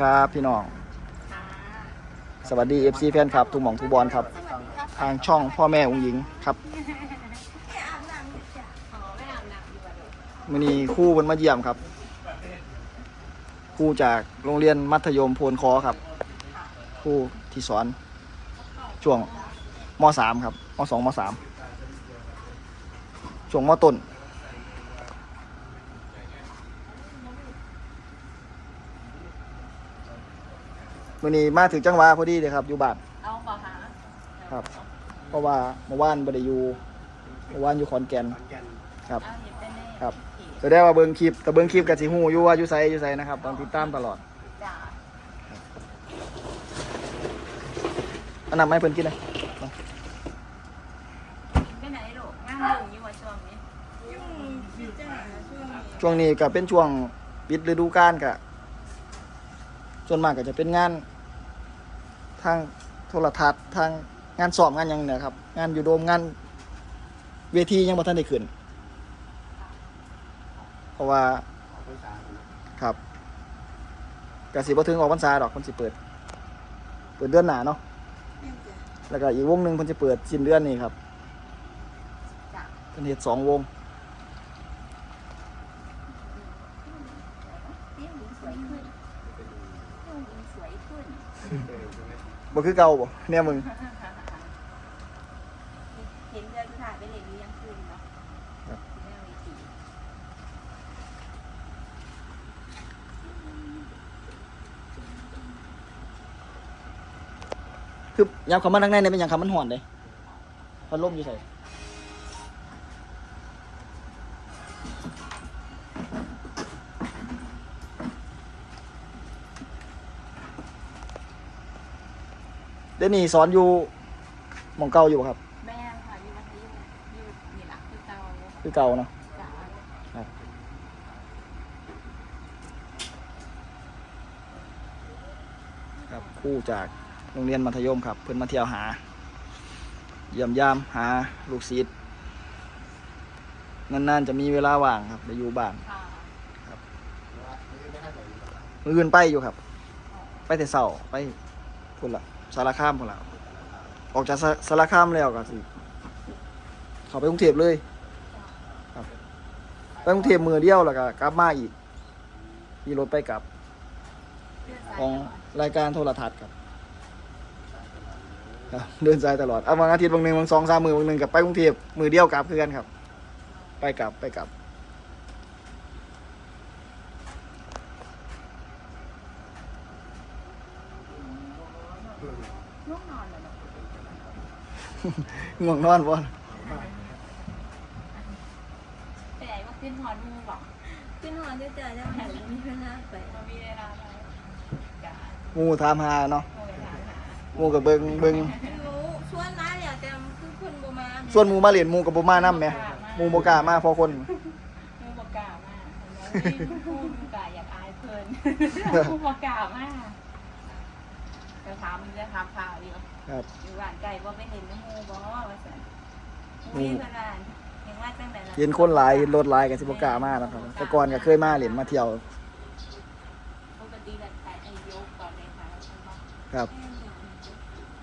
ครับพี่น้อง สวัสดี FC แฟนครับทุกหม่องทุกบอลครับ ทางช่องพ่อแม่องค์หญิงครับมือนี้ครู่มันมาเยี่ยมครับครู่จากโรงเรียนมัธยมโพนคอครับครู่ที่สอน ช่วงมสามครับมสองมสามช่วงมต้น มื่อนี้มาถึงจังหวะพอดีเลยครับ อยู่บ้านเอาเปล่าหาครับ เพราะว่าเมื่อวานบ่ได้อยู่เมื่อวานอยู่ขอนแก่นครับ เอาเห็นเป็นแน่ครับแสดงว่าเบิ่งคลิปแต่เบิ่งคลิปกับสิฮู้อยู่ว่าอยู่ไสอยู่ไสนะครับต้องติดตามตลอดจ้าอันนั้นไม่เพิ่นกินเลยไปไหนลูกงานยุ่งอยู่ว่าช่วงนี้ช่วงนี้ก็เป็นช่วงปิดฤดูกาลก็ส่วนมากก็จะเป็นงาน ทางโทรทัศน์ทางงานสอบงานหยังเนี่ยครับ งานอยู่โดมงานเวทียังบ่ทันได้ขึ้น เพราะว่าครับกสิบ่ถึงออกพรรษาดอกเพิ่นสิเปิด เปิดเดือนหน้าเนาะแล้วก็อีกวงหนึ่งเพิ่นจะเปิดสิ้นเดือนนี้ครับจ้าเพิ่นเฮ็ดสองวง เตี้ยหญิงสวยขึ้นเตี้ย หญิงสวยขึ้นบ่คือเก่าบ่เนี่ยมึง เห็นเดือนถ่ายไปเล็กเลี้ยงขึ้นเนาะครับ แม่วิธีคือยามเขามานั่งในเนี่ยเป็นหยังคำมันห่อนเด้พัดลมอยู่ใส่ เดี๋ยวนี้สอนอยู่หมองเก่าอยู่บ่ครับ แม่ค่ะอยู่มัธยมอยู่นี่หลักคือเก่าคือเก่าเนาะจ้าครับครู่จากโรงเรียนมัธยมครับ เพิ่นมาเที่ยวหา เยี่ยมยามหาลูกศิษย์นานๆจะมีเวลาว่างครับไปอยู่บ้านค่ะมืออื่นไปอยู่ครับ ไปแต่เสาไปพุ่นละ สารคามพุ่นละออกจากสารคามแล้วก็สิเขาไปกรุงเทพเลยครับไปกรุงเทพมือเดียวแล้วก็กลับมาอีกมีรถไปกลับ ของรายการโทรทัศน์ครับเดินสายตลอดเอาบางอาทิตย์บางหนึ่งบางสองสามมือบางหนึ่งกับไปกรุงเทพมือเดียวกลับคือกันครับ ไปกลับไปกลับ ง่วงนอนเหรอเนาะง่วงนอนบ่แต่ว่าขึ้นหอนมูบอกขึ้นหอจะเจอจะหันมีเวลาไปมันมีเวลาแล้วจ้าหมูถามหาเนาะโอ้ยถามหาหมูกับเบิงเบิงรู้ชวนร้านเดี๋ยวแต่คือคนโบมาส่วนหมูมาเหรียญมูกับบ่มานํแหมหมูบ่กล้ามาเพอคนมูบกล้ามากมูมูกล้าอยากอายเพิ่นมูบกล้ามาก จะถามจะถามข่าวอยู่ครับอยู่บ้านไก่บ่ไปเห็นน้ำมูบ่ว่าซั่นมูนี่เพิ่นว่าเห็นว่าจังได๋ล่ะเห็นคนหลายเห็นรถหลายก็สิบ่กล้ามานะครับแต่ก่อนก็เคยมาเหรียญมาเที่ยวปกติแบบขายไอ้ยกก่อนเลยค่ะใช่บ่ครับ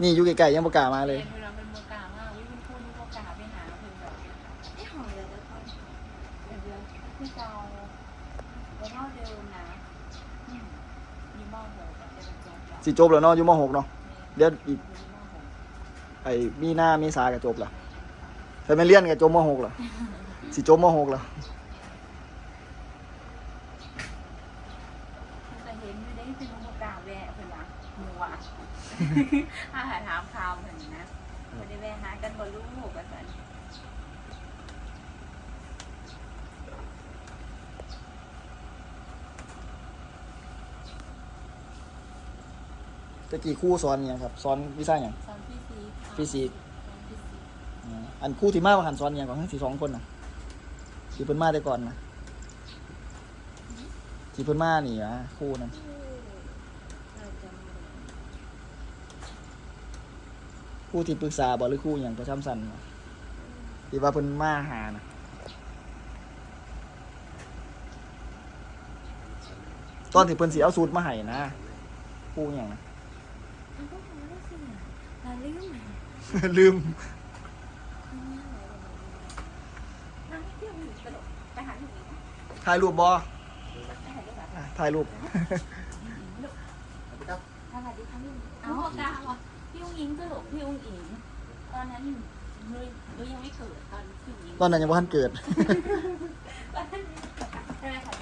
นี่อยู่ใกล้ๆยังบ่กล้ามาเลยเวลาเป็นบ่กล้ามากวิเป็นผู้ที่บ่กล้าไปหาเพิ่นดอกไอ้หอเดี๋ยวจะเข้าเดือนที่เก่าแล้วก็เดิมนะอืมมีหม้อหกกับจะจบแล้ว สิจบแล้วเนาะอยู่ม .6 เนาะเดี๋ยวอีกมีหม้อหกไอ้มีนาเมษาก็จบแล้วแต่แม่นเรียนก็จบม .6 แล้วสิจบม .6 แล้วแต่เห็นอยู่ได้คือบ่กล้าแวะเพิ่นว่าหมู่อะอาหารถามข่าวเพิ่นนะบ่ได้แวะหากันบ่รู้ว่าซั่น ตะกี้ครูสอนอิหยังครับสอนวิชาหยังสอนพี่ซีฟิสิกส์สอนฟิสิกส์อืมอันครูที่มาว่าหันสอนอิหยังก่อนทั้งสิสองคนน่ะที่เพิ่นมาแต่ก่อนนะที่เพิ่นมานี่นะครูนั้นเราจะครูที่ปรึกษาบ่หรือครูหยังประจำสันวะที่ว่าเพิ่นมาหานะตอนที่เพิ่นสิเอาสูตรมาให้นะคู่อย่างนะมันก็คงไม่ได้สิเราลืมลืมนั่งเที่ยวอยู่กระโดดไปหาหนูนะถ่ายรูปบอไปหาลูกแบบอะถ่ายรูป สวัสดีค่ะพี่เอากาวอะพี่อุ้งอิงกระโดดพี่อุ้งอิงตอนนั้นนุ้ยนุ้ยยังไม่เกิดตอนพี่อุ้งอิงตอนนั้นยังบ่ทันเกิด ตอนนั้นใช่ไหมคะ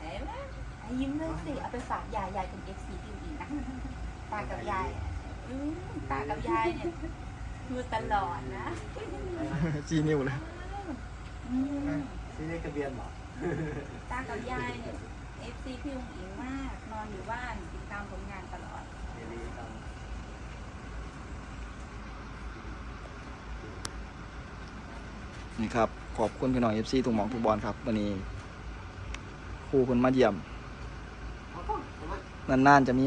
เห็นไหม ยิ้มเลยสิ เอาไปฝากยาย ยายเป็นเอฟซีพี่อุ้งอิงนะ ตากับยายอะอืมตากับยายเนี่ยคือตลอดนะจีนิ้วเลยอืมซื้อเลขทะเบียนเหรอตากับยายเนี่ยเอฟซีพี่อุ้งอิงมาก นอนอยู่บ้านติดตามผลงานตลอด เดี๋ยวนี้ต้องนี่ครับ ขอบคุณพี่น้องเอฟซีทุกหมองทุกบอลครับวันนี้ครูคนมาเยี่ยม นานๆจะมี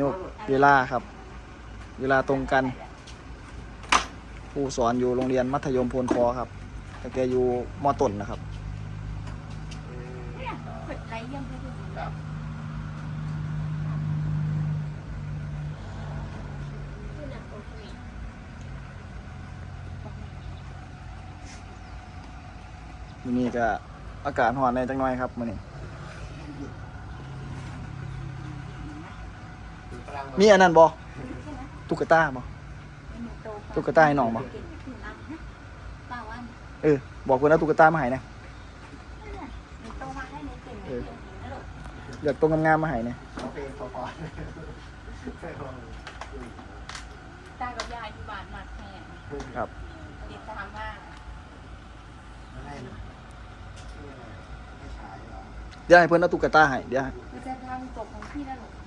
เวลาครับ เวลาตรงกันครูสอนอยู่โรงเรียนมัธยมโพนคอครับแต่แกอยู่มอต้นนะครับเนี่ยเปิดไลฟ์ยังไม่ได้ดูคือหนักโอเคมื้อนี้ก็อากาศร้อนในจังน้อยครับมื้อนี้ ฝรั่ง มีอันนั้นบ่ตุ๊กตาบ่ตุ๊กตาให้น้องปะเก่งอย่างที่นั่นนะเปล่าว่าเออบอกคนเอาตุ๊กตามาให้นะหนูโตมาให้หนูเก่งอย่างที่หนูนะลูกเลือกตรงงามๆมาให้นะเขาเป็นพอพอตากับยายที่บ้านมากแค่ครับติดตามมากไม่ให้นะไม่ฉายเหรอเดี๋ยวให้เพิ่นเอาตุ๊กตาให้เดี๋ยวให้มันจะทำจบของพี่นะลูกจบของพี่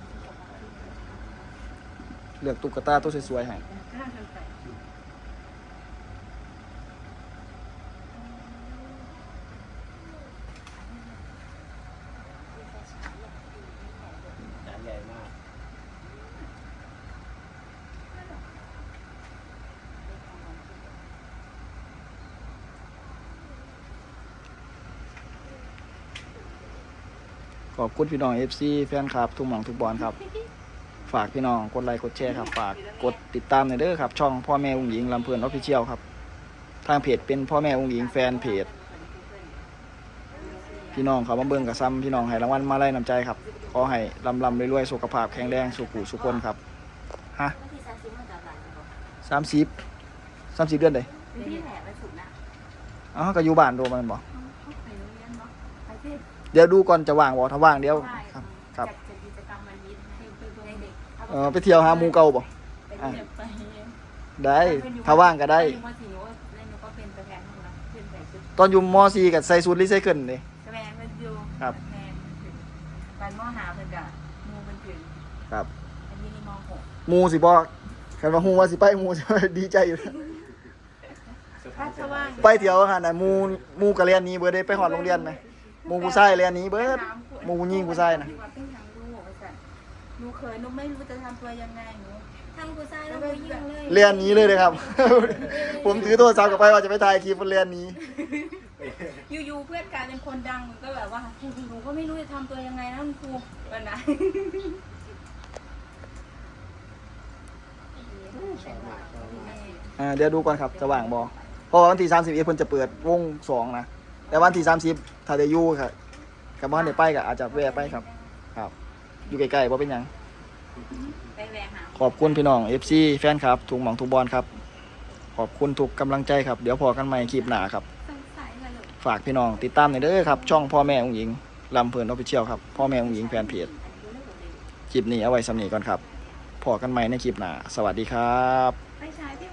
เลือกตุ๊กตาตัวสวยๆให้น่าสนใหญ่มากขอบคุณพี่น้อง FC แฟนคลับ ทุกหม่องทุกบอลครับ ฝากพี่น้องกดไลค์กดแชร์ครับ ฝากกดติดตามหน่อยเด้อครับ ช่องพ่อแม่องค์หญิงลำเพลินออฟฟิเชียลครับ ทางเพจเป็นพ่อแม่องค์หญิงแฟนเพจ พี่น้องเขามาเบิ่งกับซ้ำพี่น้องให้รางวัลมาไล่นำใจครับ ขอให้ลำลำรวยๆสุขภาพแข็งแรงสุขุสุขคนครับฮะวิธีการซื้อมาจากไหนบอกสามสิบสามสิบเดือนเลยเป็นพี่แหละไปสุดนะอ๋อก็อยู่บ้านโดมันบ่เขาไปโรงเรียนเนาะไปที่เดี๋ยวดูก่อนจะว่างบ่ถ้าว่างเดี๋ยวครับครับ เด็กๆเออไปเที่ยวหาหมูเก่าบ่ไปเที่ยวไปได้ถ้าว่างก็ได้ปอยู่มสี่หนูก็เล่นหนูก็เป็นตัวแทนของเราเพื่อนใส่ชุดตอนอยู่ม .4 กับใส่สูตรรีไซเคิลนี่ แสดงมันอยู่ครับแทนมันถึงการมอหาเพื่อนกะมูมันถึงครับอันนี้นี่มหกหมูสิบ่คันว่าฮู้ว่าสิไปหมูสิไปดีใจอยู่ ถ้าจะว่างไปเที่ยวหั่นน่ะหมูหมูก็เรียนหนี้เบิดได้ไปฮอดโรงเรียนไหมหมูผู้ชายเรียนหนี้เบิดหมู่ผู้หญิงผู้ชายน่ะ ที่ว่าเป็นทางลูกว่าซั่น หนูเคยหนูไม่รู้จะทำตัวยังไงหนูทำกูซ่ายแล้วกูยิงเลยเรียนหนี้เลยเลยครับ ผมถือโทรศัพท์กลับไปว่าจะไปถ่ายคลิปเรียนหนี้ อยู่ๆเพื่อนกลายเป็นคนดังก็แบบว่าหนูก็ไม่รู้จะทำตัวยังไงนะคุณครูวันนั้นอ่าเดี๋ยวดูก่อนครับจะว่างบ่เพราะว่าวันที่30เอเพิ่นจะเปิดวงสองนะแต่วันที่30ถ้าได้อยู่ครับกับบ้านได้ไปก็อาจจะแวะไปครับ ครับ อยู่ใกล้ๆบ่เป็นหยังไปแหวกหา ขอบคุณพี่น้อง FC แฟนครับทุกหม่องทุกบอลครับ ขอบคุณทุกกำลังใจครับ เดี๋ยวพอกันใหม่คลิปหน้าครับ สงสัยมาเลยฝากพี่น้องติดตามหน่อยเด้อครับ ช่องพ่อแม่องค์หญิงลำเพลินออฟฟิเชียลครับ พ่อแม่องค์หญิงแฟนเพจคลิปนี้เอาไว้สำนีก่อนครับพอกันใหม่ในคลิปหน้าสวัสดีครับ ไปใช้พี่